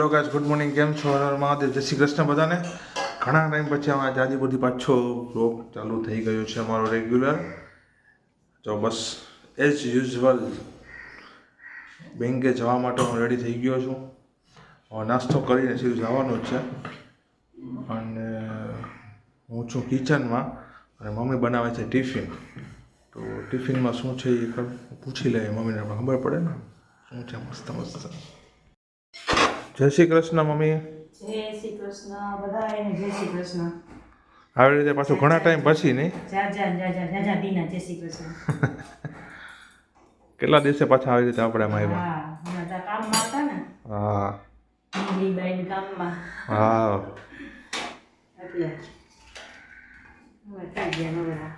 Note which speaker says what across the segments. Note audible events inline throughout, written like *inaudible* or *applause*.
Speaker 1: Hello guys, good morning. કેમ છો? હર મહાદેવ. જય શ્રી કૃષ્ણ બધાને. ઘણા ટાઈમ પછી આમાં જાજી બધી પાછો રોગ ચાલુ થઈ ગયો છે અમારો રેગ્યુલર તો બસ એઝ યુઝવલ બેંકે જવા માટે હું રેડી થઈ ગયો છું. નાસ્તો કરીને સીધું જવાનું જ છે. અને હું છું કિચનમાં અને મમ્મી બનાવે છે ટિફિન. તો ટિફિનમાં શું છે એ પૂછી લઈએ. મમ્મીને ખબર પડે ને. શું છે મસ્ત મસ્ત. જય શ્રી કૃષ્ણ મમ્મી.
Speaker 2: જય શ્રી કૃષ્ણ બધાને જય શ્રી કૃષ્ણ.
Speaker 1: આવી રીતે પાછું ઘણા ટાઈમ પછી નહીં
Speaker 2: જા જા જા જા જા જા દીના જય શ્રી કૃષ્ણ. *laughs*
Speaker 1: કેટલા દિવસે પાછા આવી રીતે આપણે આવ્યા?
Speaker 2: હા હતા ને.
Speaker 1: હા.
Speaker 2: કામમાં.
Speaker 1: હા.
Speaker 2: એટલે હવે ગયા નવરા.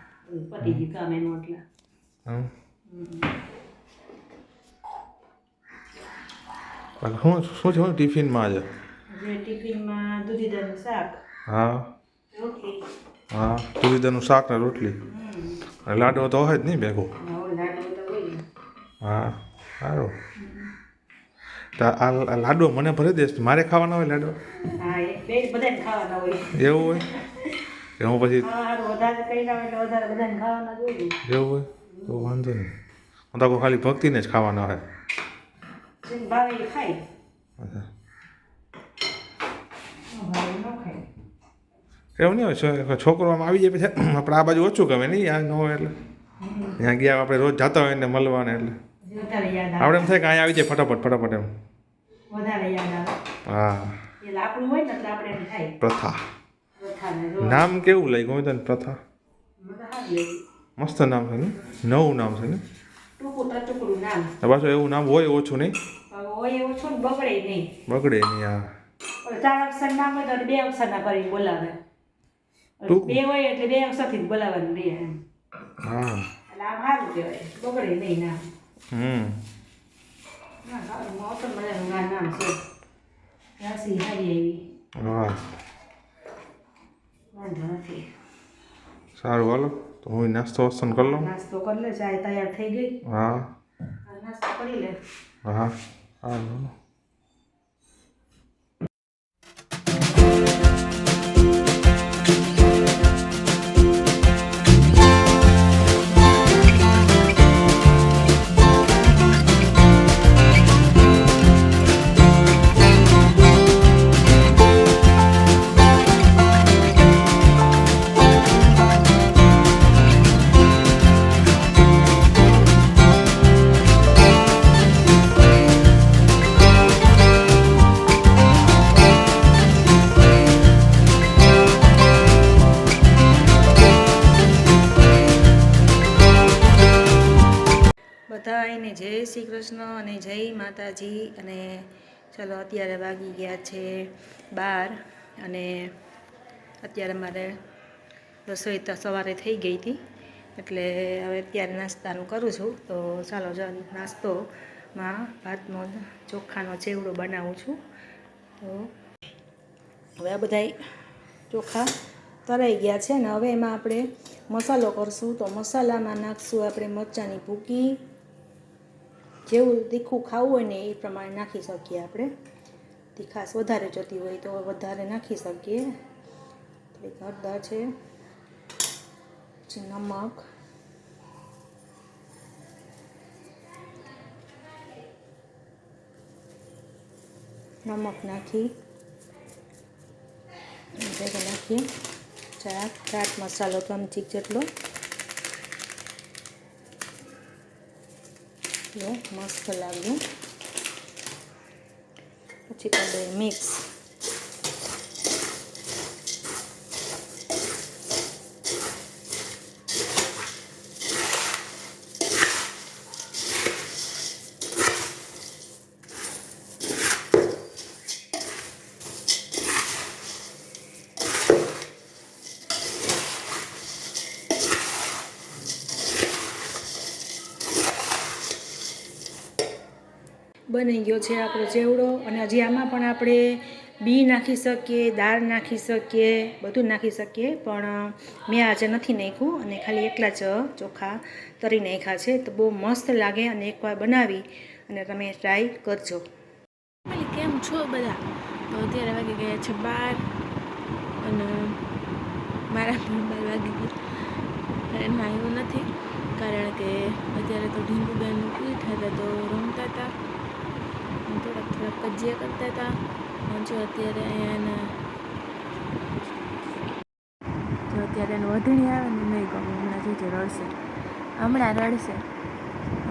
Speaker 2: પતી ગયું કામ એનું એટલે.
Speaker 1: હમ. પણ શું શું છે? હું ટિફિનમાં આજે?
Speaker 2: જે ટિફિનમાં દૂધીદારનું શાક.
Speaker 1: હા.
Speaker 2: રોટલી.
Speaker 1: હા દૂધીદાનું શાક ને રોટલી. અને લાડવો તો હોય જ નહીં ભેગો. હા સારું. તો આ લાડવો મને ભરી દેશ. મારે ખાવાના હોય લાડવા? એવું હોય? કે હું પછી. એવું હોય? તો વાંધો નહીં. હું તો ખાલી ભક્તિને જ ખાવાના હોય.
Speaker 2: જેને ભાવે એ ખાય.
Speaker 1: એવું નહીં હોય છોકરો આમ આવી જાય પછી *clears throat* આપણે આ બાજુ ઓછું ગમે નહીં આ ન હોય એટલે. ત્યાં ગયા આપણે રોજ જતા હોય ને મળવાને એટલે. આપણે એમ થાય કે અહીંયા આવી જાય ફટાફટ ફટાફટ એમ. હા. પ્રથા. નામ કેવું લાગ્યું હોય તને પ્રથા. મસ્ત નામ છે ને? નવું નામ છે ને? પાછું એવું નામ હોય ઓછું નહીં.
Speaker 2: હોય એવું છું ને બગડે નહીં.
Speaker 1: બગડે નહીં હા.
Speaker 2: ચાર અક્ષર ના હોય તો બે અક્ષરના કરી બોલાવે. બે હોય એટલે બે અક્ષરથી બોલાવવાનું બે
Speaker 1: હા.
Speaker 2: એટલે આમ સારું કહેવાય. બગડે નહીં ના
Speaker 1: હમ.
Speaker 2: ના સારું. મોસમ મજાનું ના નામ છે. રાશિ સારી એવી
Speaker 1: હા. સારું હાલો. તો હું નાસ્તો વસ્તો કરી લઉં?
Speaker 2: નાસ્તો કરી લે ચાય તૈયાર થઈ ગઈ.
Speaker 1: હા
Speaker 2: નાસ્તો કરી લે.
Speaker 1: હા. હા
Speaker 2: અને જય માતાજી. અને ચલો અત્યારે વાગી ગયા છે બાર અને અત્યારે મારે રસોઈ તો સવારે થઈ ગઈ હતી. એટલે હવે અત્યારે નાસ્તાનું કરું છું. તો ચાલો જ નાસ્તોમાં ભાતનો ચોખાનો ચેવડો બનાવું છું. તો હવે આ બધાય ચોખા તરાઈ ગયા છે ને હવે એમાં આપણે મસાલો કરશું. તો મસાલામાં નાખશું આપણે મરચાંની ભૂકી જેવું તીખું ખાવું હોય ને એ પ્રમાણે નાખી શકીએ આપણે. તીખાશ વધારે જોતી હોય તો વધારે નાખી શકીએ. થોડીક હળદર છે, પછી નમક. નમક નાખી. નાખીએ ચાટ ચાટ મસાલો ચમચી જેટલો. જો મસ્ત લાગ્યું. પછી કરી મિક્સ બની ગયો છે આપણો ચેવડો અને હજી આમાં પણ આપણે બી નાખી શકીએ, દાળ નાખી શકીએ, બધું નાખી શકીએ, પણ મેં આજે નથી નાખ્યું અને ખાલી એકલા જ ચોખા તરી નાખ્યા છે. તો બહુ મસ્ત લાગે અને એકવાર બનાવી અને તમે ટ્રાય કરજો. કેમ
Speaker 3: છો બધા? તો અત્યારે વાગી ગયા છે બાર અને મારા બાર વાગી ગયા. એમાં આવ્યું નથી. કારણ કે અત્યારે તો ઢીંગુબેન ઉઠ્યા થતા તો રમતા હતા. અને થોડાક થોડાક કજિયા કરતા હતા. જો અત્યારે એને જો અત્યારે એને વધણી આવે ને નહીં ગમે, હમણાં જોજે રડશે. હમણાં રડશે.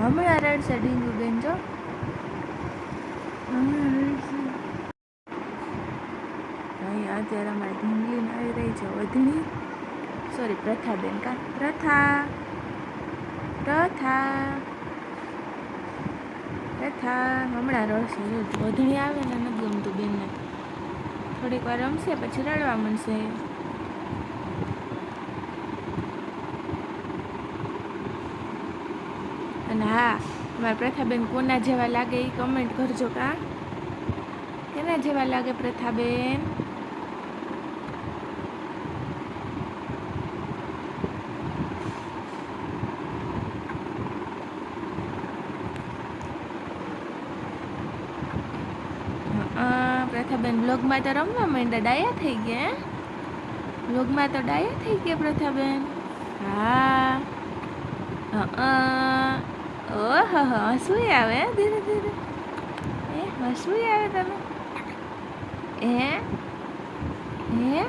Speaker 3: હમણાં રડશે ડીંગુ બેન જો. હમણાં રડશે. અહીંયા અત્યારે અમારે ઢીંગલીને આવી રહી છે વધણી. સોરી પ્રથાબેન કા? પ્રથા. પ્રથા. પ્રથા હમણાં રડશે વધણી આવે ને નથી ગમતું બેનને. થોડીક વાર રમશે, પછી રડવા મળશે અને હા મારા પ્રથાબેન કોના જેવા લાગે એ કમેન્ટ કરજો કા? કેના જેવા લાગે પ્રથાબેન? પ્રથાબેન બ્લોગમાં તો રમવા માંડ્યા, ડાયા થઈ ગયા? બ્લોગમાં તો ડાયા થઈ ગયા પ્રથાબેન. હા. ઓહ હસવું આવે ધીરે ધીરે. એ હસવું આવે તમે. એ હે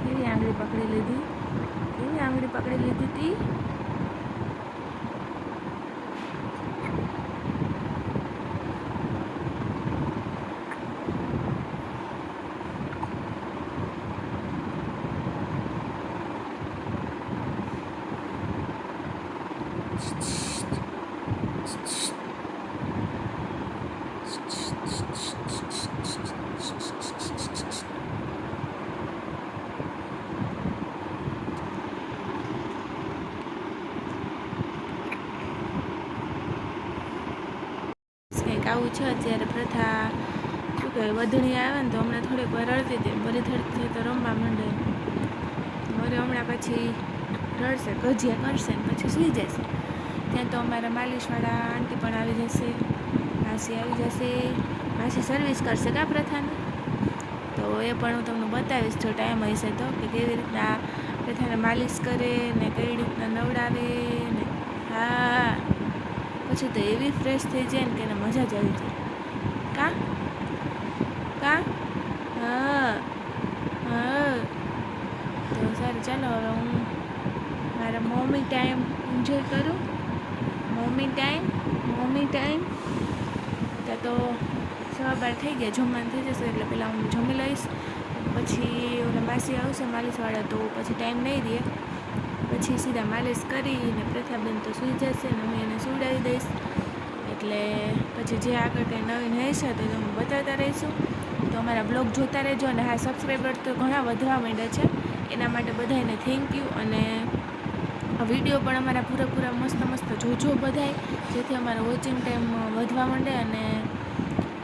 Speaker 3: કેવી આંગળી પકડી લીધી કેવી આંગળી પકડી તી છે, અત્યારે પ્રથા શું કહેવાય, વધણી આવે ને તો હમણાં થોડીક વાર રડતી હતી વળી થડતી તો રમવા માંડે. વળી હમણાં પછી રડશે, ગજિયા કરશે ને પછી સૂઈ જશે. ત્યાં તો અમારા માલિશવાળા આંટી પણ આવી જશે, માસી આવી જશે, માસી સર્વિસ કરશે કા પ્રથાની? તો એ પણ હું તમને બતાવીશ જો ટાઈમ હશે તો કે કેવી રીતના પ્રથાને માલિશ કરે ને કઈ રીતના નવડાવે ને. હા. પછી તો એવી ફ્રેશ થઈ જાય ને કે એને મજા જ આવી જાય. કા? કા? હા. હા. તો સારું, ચાલો હવે હું મારા મમ્મી ટાઈમ એન્જોય કરું. મમ્મી ટાઈમ મમ્મી ટાઈમ ત્યાં તો સવા બાર થઈ ગયા, જમવાનું થઈ જશે એટલે પહેલાં હું જમી લઈશ. પછી ઓલા માસી આવશે માલિશવાળા તો પછી ટાઈમ નહીં રહે. પછી સીધા માલિશ કરીને પ્રથાબેન તો સૂઈ જશે અને હું એને સુવડાવી દઈશ. એટલે પછી જે આગળ કંઈ નવીન હશે તો હું બતાવતા રહીશું. તો અમારા બ્લોગ જોતા રહેજો અને હા સબસ્ક્રાઈબર તો ઘણા વધવા માંડ્યા છે. એના માટે બધાને થેન્ક યુ અને વીડિયો પણ અમારા પૂરેપૂરા મસ્ત મસ્ત જોજો બધાય, જેથી અમારો વોચિંગ ટાઈમ વધવા માંડે અને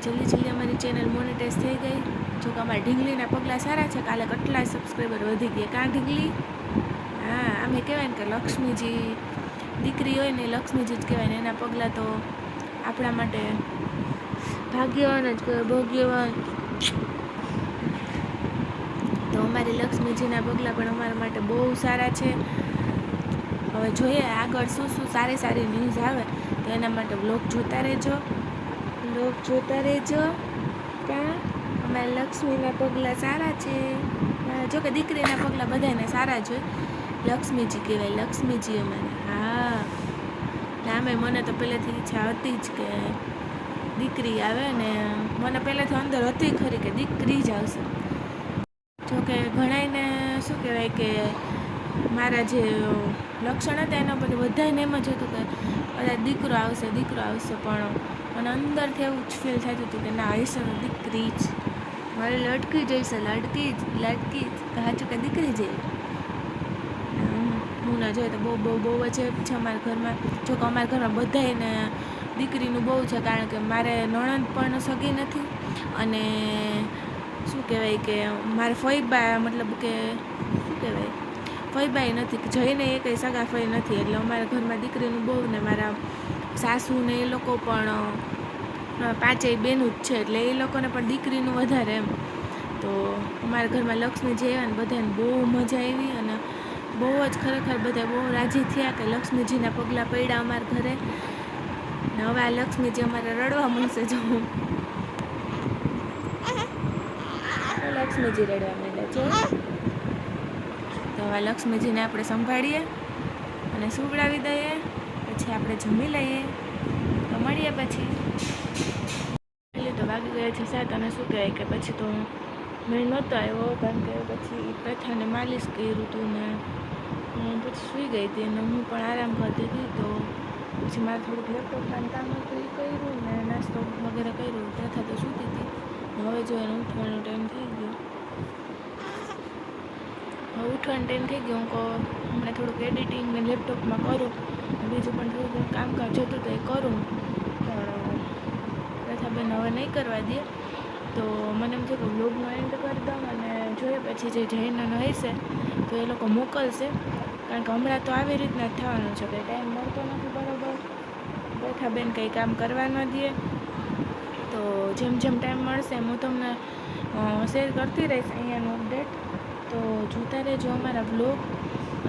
Speaker 3: જલ્દી જલ્દી અમારી ચેનલ મોનેટાઈઝ થઈ ગઈ. જો કે અમારા ઢીંગલીના પગલાં સારા છે, કાલે કેટલા સબસ્ક્રાઈબર વધી ગયા. કાં ઢીંગલી? હા અમે કહેવાય કે લક્ષ્મીજી દીકરી હોય ને લક્ષ્મીજી જ કહેવાય ને એના પગલાં તો આપણા માટે ભાગ્યવાન જ કહેવાય, ભોગ્યવાન. તો અમારી લક્ષ્મીજીના પગલાં પણ અમારા માટે બહુ સારા છે. હવે જોઈએ આગળ શું શું સારી સારી ન્યૂઝ આવે, તો એના માટે બ્લોગ જોતા રહેજો. બ્લોગ જોતા રહેજો. ક્યાં અમારા લક્ષ્મીના પગલાં સારા છે. જોકે દીકરીના પગલાં બધાને સારા જ હોય. લક્ષ્મીજી કહેવાય, લક્ષ્મીજી અમારે. હા. નામે મને તો પહેલેથી ઈચ્છા હતી જ કે દીકરી આવે ને મને પહેલેથી અંદર હતી ખરી કે દીકરી જ આવશે. જોકે ઘણાયને શું કહેવાય કે મારા જે લક્ષણ હતા એના પર બધાને એમ જ હતું કે બધા દીકરો આવશે દીકરો આવશે, પણ મને અંદરથી એવું જ ફીલ થતું હતું કે ના હશે દીકરી જ. મારે લટકી જઈશે લટકી જ લટકી જ. સાચું કે દીકરી જેવી હું ના જોઈએ તો બહુ બહુ બહુ જ છે. અમારા ઘરમાં, જો કે અમારા ઘરમાં બધાયને દીકરીનું બહુ છે, કારણ કે મારે નણંદ પણ સગી નથી. અને શું કહેવાય કે મારે ફઈબા, મતલબ કે શું કહેવાય? ફઈબાઈ નથી, કે જઈને એ કંઈ સગા ફઈ નથી. એટલે અમારા ઘરમાં દીકરીનું બહુ ને મારા સાસુ ને એ લોકો પણ પાંચેય બહેનું જ છે. એટલે એ લોકોને પણ દીકરીનું વધારે એમ. તો અમારા ઘરમાં લક્ષ્મી આવ્યા ને બધાને બહુ મજા આવી અને બહુ જ ખરેખર બધા બહુ રાજી થયા કે લક્ષ્મીજીના પગલાં પડ્યા અમારા ઘરે. ને હવે આ લક્ષ્મીજી અમારે રડવા મળશે જો. લક્ષ્મીજી રડવા માંડ્યા છે. તો હવે લક્ષ્મીજીને આપણે સંભાળીએ અને સુવડાવી દઈએ. પછી આપણે જમી લઈએ. તો મળીએ પછી. એટલે તો વાગી ગયા છે સાત અને શું કહેવાય કે પછી તો મેં નહોતો આવ્યો કારણ કે પછી પ્રથાને માલિશ કર્યું હતું ને હું પછી સૂઈ ગઈ હતી અને હું પણ આરામ કરતી હતી તો પછી મારે થોડુંક લેપટોપ કામ હતું એ કર્યું ને નાસ્તો વગેરે કર્યું ત્યાં તો સૂતી હતી. હવે જો એને ઉઠવાનો ટાઈમ થઈ ગયો. હવે ઉઠવાનો ટાઈમ થઈ ગયો, હું હમણાં થોડુંક એડિટિંગ ને લેપટોપમાં કરું બીજું પણ થોડું કામકાજ હતું તો એ કરું. પણ પ્રથાબેન હવે નહીં કરવા દે. તો મને એમ થયું કે બ્લોગનો એન્ડ કરી દઉં અને જોઈએ પછી જે જૈનનો હશે તો એ લોકો મોકલશે. કારણ કે હમણાં તો આવી રીતના થવાનું છે, કે ટાઈમ મળતો નથી બરાબર. પ્રથાબેન કંઈ કામ કરવા ન દે. તો જેમ જેમ ટાઈમ મળશે હું તમને શેર કરતી રહીશ અહીંયાનું અપડેટ. તો જોતા રહેજો અમારા બ્લોગ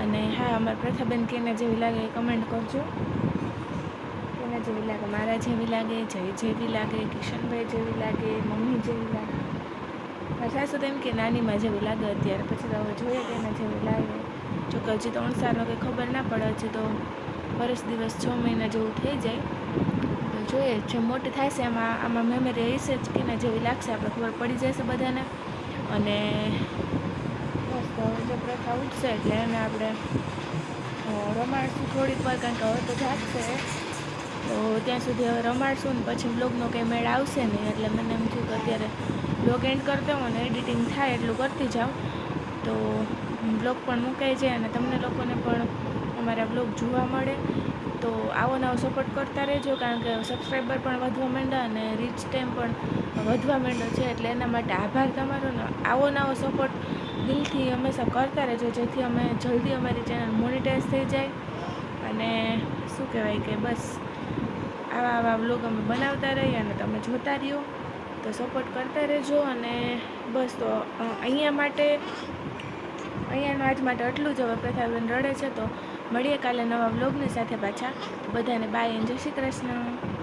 Speaker 3: અને હા, અમારા પ્રથાબેન કેને જેવી લાગે એ કમેન્ટ કરજો. કેને જેવી લાગે, મારા જેવી લાગે, જય જેવી લાગે, કિશનભાઈ જેવી લાગે, મમ્મી જેવી લાગે. મારા સાસુ એમ કે નાનીમાં જેવી લાગે અત્યારે, પછી તો હવે જોઈએ કે એના જેવી લાગે. જો કે હજી ત્રણ સાલનો કંઈ ખબર ના પડે, હજી તો વર્ષ દિવસ છ મહિના જેવું થઈ જાય. જોઈએ જે મોટી છે એમાં આમાં મેમરી હશે જ કે ના જેવી લાગશે, આપણે ખબર પડી જશે બધાને. અને બસ, તો જે પ્રથા ઉઠશે એટલે એને આપણે રમાડશું થોડીક વાર, કારણ કે હવે તો જાગશે તો ત્યાં સુધી હવે રમાડશું ને પછી બ્લોગનો કંઈ મેળ આવશે નહીં. એટલે મને એમ થયું કે અત્યારે બ્લોગ એન્ડ કરતો હોઉં ને એડિટિંગ થાય એટલું કરતી જાઉં. તો બ્લોગ પણ મુકાઈ જાય અને તમને લોકોને પણ અમારા બ્લોગ જોવા મળે. તો આવો નવો સપોર્ટ કરતા રહેજો, કારણ કે સબસ્ક્રાઈબર પણ વધવા માંડ્યા અને રીચ ટાઈમ પણ વધવા માંડ્યો છે. એટલે એના માટે આભાર તમારો આવો નવો સપોર્ટ દિલથી હંમેશા કરતા રહેજો, જેથી અમે જલ્દી અમારી ચેનલ મોનિટાઈઝ થઈ જાય. અને શું કહેવાય કે બસ આવા આવા બ્લોગ અમે બનાવતા રહીએ અને તમે જોતા રહ્યો. તો સપોર્ટ કરતા રહેજો અને બસ તો અહીંયા માટે અહીંયાનું આજ માટે આટલું જ. હવે પ્રથાબેન રડે છે તો મળીએ કાલે નવા બ્લોગની સાથે પાછા. બધાને બાય અને જય શ્રી કૃષ્ણ.